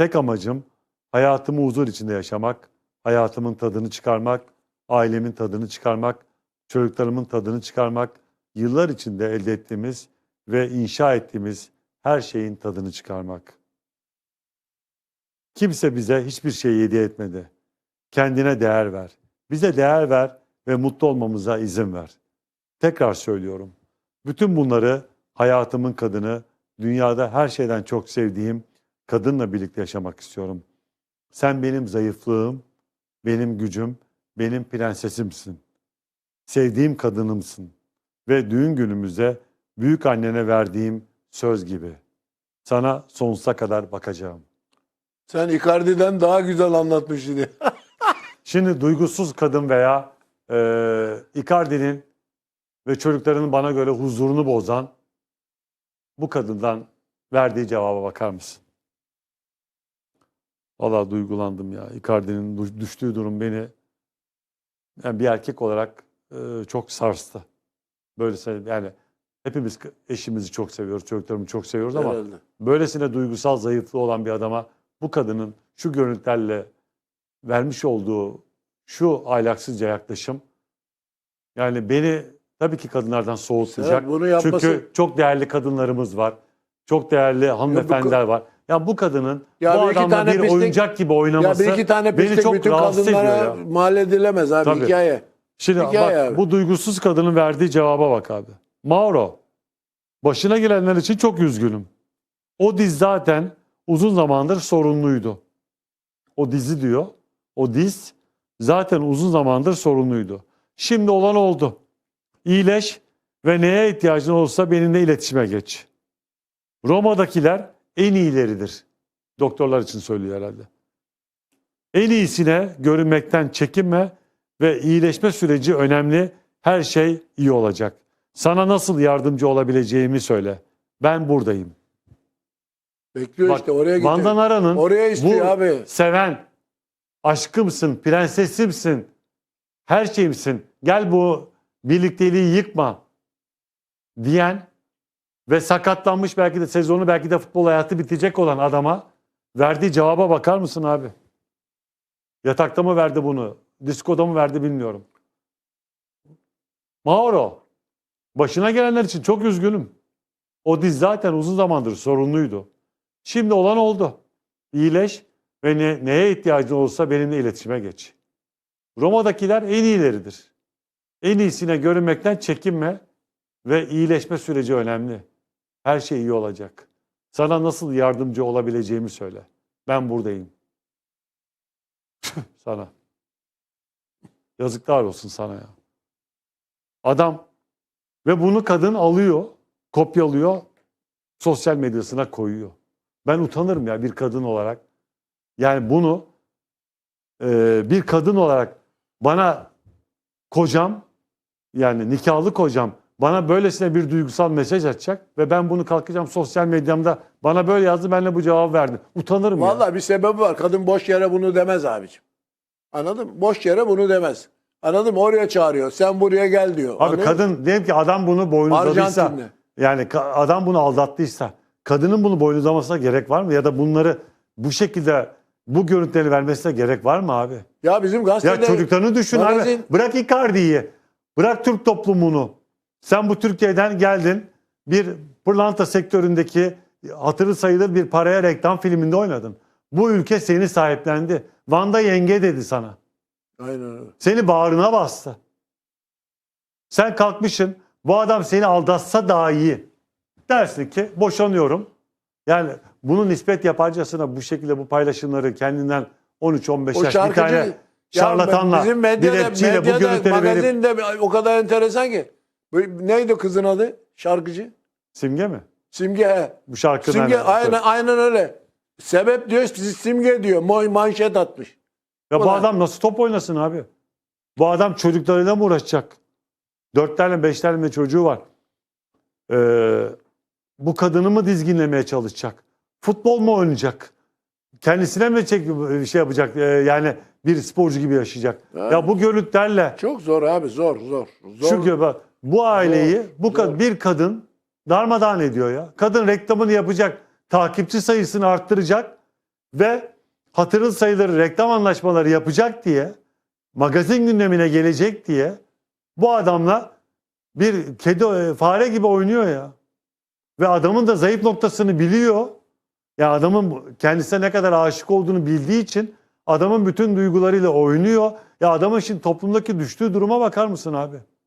Tek amacım hayatımı huzur içinde yaşamak, hayatımın tadını çıkarmak, ailemin tadını çıkarmak, çocuklarımın tadını çıkarmak, yıllar içinde elde ettiğimiz ve inşa ettiğimiz her şeyin tadını çıkarmak. Kimse bize hiçbir şey hediye etmedi. Kendine değer ver. Bize değer ver ve mutlu olmamıza izin ver. Tekrar söylüyorum. Bütün bunları hayatımın kadını, dünyada her şeyden çok sevdiğim kadınla birlikte yaşamak istiyorum. Sen benim zayıflığım, benim gücüm, benim prensesimsin. Sevdiğim kadınımsın. Ve düğün günümüzde büyük annene verdiğim söz gibi. Sana sonsuza kadar bakacağım. Sen Icardi'den daha güzel anlatmışsın. Şimdi duygusuz kadın veya e, Icardi'nin ve çocuklarının bana göre huzurunu bozan bu kadından verdiği cevaba bakar mısın? Valla duygulandım ya. Icardi'nin düş- düştüğü durum beni yani bir erkek olarak e, çok sarstı. Böyle söyleyeyim. yani hepimiz eşimizi çok seviyoruz, çocuklarımızı çok seviyoruz ama Herhalde. böylesine duygusal zayıflığı olan bir adama bu kadının şu görüntülerle vermiş olduğu şu ahlaksızca yaklaşım yani beni tabii ki kadınlardan soğutacak. Sen bunu yapması- Çünkü çok değerli kadınlarımız var. Çok değerli hanımefendiler var. Ya bu kadının Ya bu bir adamla tane bir pislik- oyuncak gibi Ya oynaması bir iki tane beni pislik çok bütün rahatsız ediyor ya. mal edilemez abi Tabii. hikaye. Şimdi Hikaye bak abi. bu duygusuz kadının verdiği cevaba bak abi. Mauro, başına gelenler için çok üzgünüm. O diz zaten uzun zamandır sorunluydu. O dizi diyor. O diz zaten uzun zamandır sorunluydu. Şimdi olan oldu. İyileş ve neye ihtiyacın olursa benimle iletişime geç. Roma'dakiler en iyileridir. Doktorlar için söylüyor herhalde. En iyisine görünmekten çekinme ve iyileşme süreci önemli. Her şey iyi olacak. Sana nasıl yardımcı olabileceğimi söyle. Ben buradayım. Bekliyor Bak, işte oraya gidiyor. Vandan Aran'ın Oraya istiyor bu abi. seven, aşkımsın, prensesimsin, her şeyimsin. Gel bu birlikteliği yıkma diyen ve sakatlanmış belki de sezonu belki de futbol hayatı bitecek olan adama verdiği cevaba bakar mısın abi? Yatakta mı verdi bunu? Diskoda mı verdi bilmiyorum. Mauro, başına gelenler için çok üzgünüm. O diz zaten uzun zamandır sorunluydu. Şimdi olan oldu. İyileş ve ne- neye ihtiyacın olursa benimle iletişime geç. Roma'dakiler en iyileridir. En iyisine görünmekten çekinme ve iyileşme süreci önemli. Her şey iyi olacak. Sana nasıl yardımcı olabileceğimi söyle. Ben buradayım. sana. Yazıklar olsun sana ya. Adam ve bunu kadın alıyor, kopyalıyor, sosyal medyasına koyuyor. Ben utanırım ya bir kadın olarak. Yani bunu e, bir kadın olarak bana kocam yani nikahlı kocam bana böylesine bir duygusal mesaj atacak ve ben bunu kalkacağım sosyal medyamda bana böyle yazdı ben de bu cevabı verdim. Utanırım ya. Vallahi bir sebebi var. Kadın boş yere bunu demez abicim. Anladın mı? Boş yere bunu demez. Anladın mı? Oraya çağırıyor. Sen buraya gel diyor. Abi Anladın mı? kadın diyelim ki adam bunu boynuzladıysa yani adam bunu aldattıysa kadının bunu boynuzlamasına gerek var mı? Ya da bunları bu şekilde bu görüntüleri vermesine gerek var mı abi? Ya bizim Ya gazetede... çocuklarını düşün abi. magazin- Bırak Icardi'yi. Bırak Türk toplumunu. Sen bu Türkiye'den geldin. Bir pırlanta sektöründeki hatırı sayılır bir paraya reklam filminde oynadın. Bu ülke seni sahiplendi. Van'da yenge dedi sana. Aynen öyle. Seni bağrına bastı. Sen kalkmışsın. Bu adam seni aldatsa daha iyi. Dersin ki boşanıyorum. Yani bunu nispet yaparcasına bu şekilde bu paylaşımları kendinden 13-15 O yaş bir tane Ya şarlatanla, bizim bir medyada, rapçiyle bu medyada görüntüleri verip magazinde o kadar enteresan ki. Neydi kızın adı? Şarkıcı. simge mi? Simge. he. Bu şarkının Simge alakası. aynen, aynen öyle. Sebep diyor simge diyor. Moy manşet atmış. Ya bu Ulan. adam nasıl top oynasın abi? Bu adam çocuklarıyla mı uğraşacak? Dört tane beş tane çocuğu var. Ee, bu kadını mı dizginlemeye çalışacak? Futbol mu oynayacak? Kendisine mi çek şey yapacak? Ee, yani bir sporcu gibi yaşayacak. Evet. Ya bu görüntülerle Çok zor abi zor zor. zor. şu göbe bu aileyi bu zor. bir kadın darmadağın ediyor ya. Kadın reklamını yapacak, takipçi sayısını arttıracak ve hatırın sayılır reklam anlaşmaları yapacak diye magazin gündemine gelecek diye bu adamla bir kedi e, fare gibi oynuyor ya. Ve adamın da zayıf noktasını biliyor. Ya adamın kendisine ne kadar aşık olduğunu bildiği için adamın bütün duygularıyla oynuyor. Ya adamın şimdi toplumdaki düştüğü duruma bakar mısın abi?